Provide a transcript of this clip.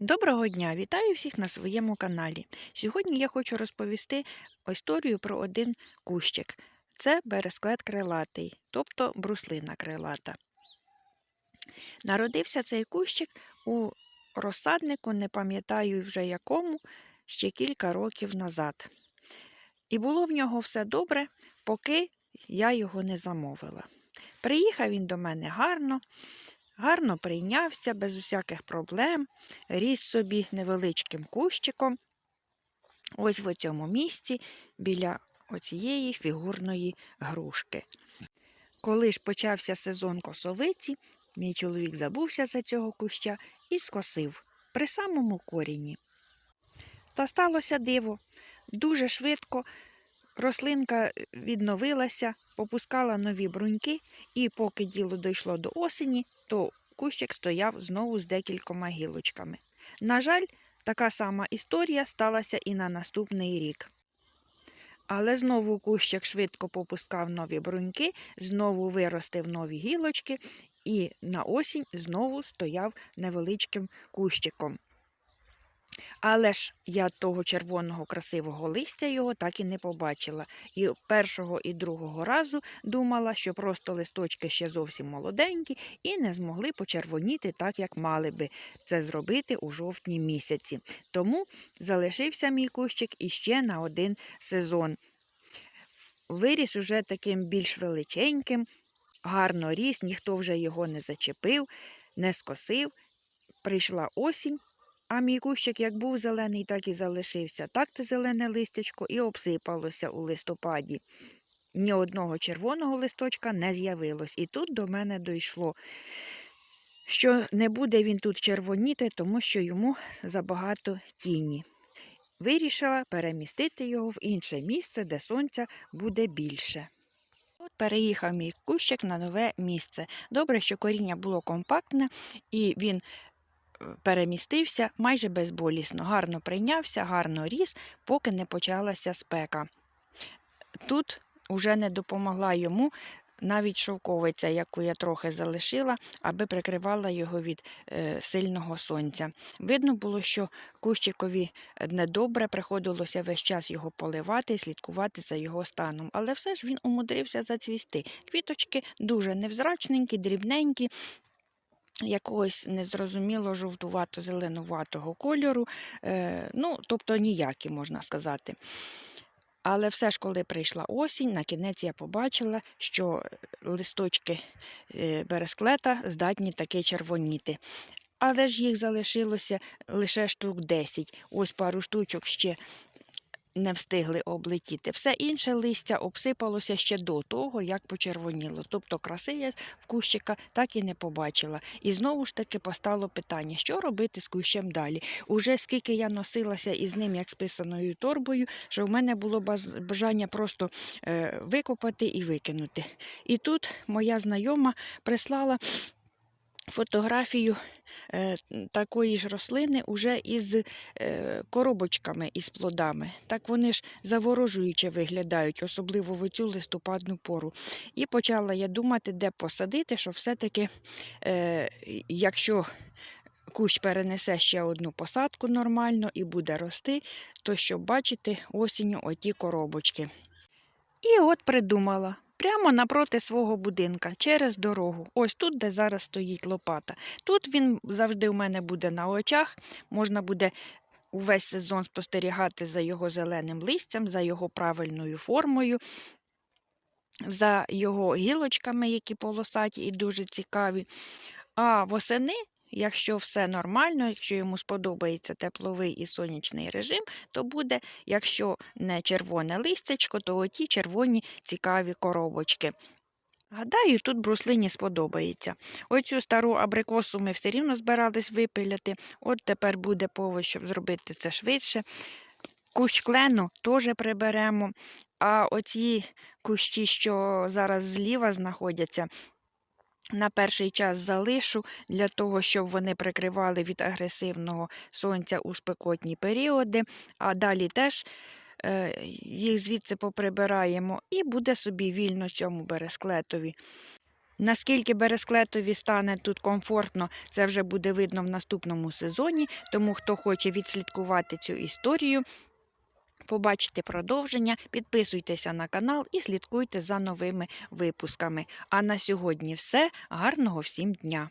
Доброго дня! Вітаю всіх на своєму каналі. Сьогодні я хочу розповісти історію про один кущик. Це бересклет крилатий, тобто бруслина крилата. Народився цей кущик у розсаднику, не пам'ятаю вже якому, ще кілька років назад. І було в нього все добре, поки я його не замовила. Приїхав він до мене гарно, гарно прийнявся, без усяких проблем, ріс собі невеличким кущиком. Ось в цьому місці біля оцієї фігурної грушки. Коли ж почався сезон косовиці, мій чоловік забувся за цього куща і скосив при самому корінні. Та сталося диво. Дуже швидко рослинка відновилася, попускала нові бруньки, і поки діло дійшло до осені, то кущик стояв знову з декількома гілочками. На жаль, така сама історія сталася і на наступний рік. Але знову кущик швидко попускав нові бруньки, знову виростив нові гілочки, і на осінь знову стояв невеличким кущиком. Але ж я того червоного красивого листя його так і не побачила. І першого і другого разу думала, що просто листочки ще зовсім молоденькі і не змогли почервоніти так, як мали би це зробити у жовтні місяці. Тому залишився мій кущик іще на один сезон. Виріс уже таким більш величеньким, гарно ріс, ніхто вже його не зачепив, не скосив. Прийшла осінь. А мій кущик як був зелений, так і залишився. Так те зелене листячко і обсипалося у листопаді. Ні одного червоного листочка не з'явилось. І тут до мене дійшло, що не буде він тут червоніти, тому що йому забагато тіні. Вирішила перемістити його в інше місце, де сонця буде більше. От переїхав мій кущик на нове місце. Добре, що коріння було компактне, і він перемістився майже безболісно, гарно прийнявся, гарно ріс, поки не почалася спека. Тут уже не допомогла йому навіть шовковиця, яку я трохи залишила, аби прикривала його від е, сильного сонця. Видно було, що кущикові недобре приходилося весь час його поливати і слідкувати за його станом. Але все ж він умудрився зацвісти. Квіточки дуже невзрачненькі, дрібненькі, якогось незрозуміло жовтувато-зеленуватого кольору, е, ну, тобто ніякі, можна сказати. Але все ж, коли прийшла осінь, на кінець я побачила, що листочки е, бересклета здатні таки червоніти. Але ж їх залишилося лише штук 10. Ось пару штучок ще не встигли облетіти. Все інше листя обсипалося ще до того, як почервоніло. Тобто краси я в кущика так і не побачила. І знову ж таки постало питання, що робити з кущем далі. Уже скільки я носилася із ним, як з писаною торбою, що в мене було бажання просто е, викопати і викинути. І тут моя знайома прислала фотографію е, такої ж рослини уже із е, коробочками із плодами. Так вони ж заворожуюче виглядають, особливо в цю листопадну пору. І почала я думати, де посадити, що все-таки, е, якщо кущ перенесе ще одну посадку нормально і буде рости, то щоб бачити осінню оті коробочки. І от придумала прямо напроти свого будинка, через дорогу. Ось тут, де зараз стоїть лопата. Тут він завжди у мене буде на очах, можна буде. Увесь сезон спостерігати за його зеленим листям, за його правильною формою, за його гілочками, які полосаті і дуже цікаві. А восени Якщо все нормально, якщо йому сподобається тепловий і сонячний режим, то буде, якщо не червоне листячко, то оті червоні цікаві коробочки. Гадаю, тут бруслині сподобається. Оцю стару абрикосу ми все рівно збирались випиляти. От тепер буде повод, щоб зробити це швидше. Кущ клену теж приберемо. А оці кущі, що зараз зліва знаходяться, на перший час залишу для того, щоб вони прикривали від агресивного сонця у спекотні періоди, а далі теж е, їх звідси поприбираємо, і буде собі вільно цьому бересклетові Наскільки бересклетові стане тут комфортно, це вже буде видно в наступному сезоні. Тому хто хоче відслідкувати цю історію, побачити продовження, підписуйтеся на канал і слідкуйте за новими випусками. А на сьогодні все. Гарного всім дня!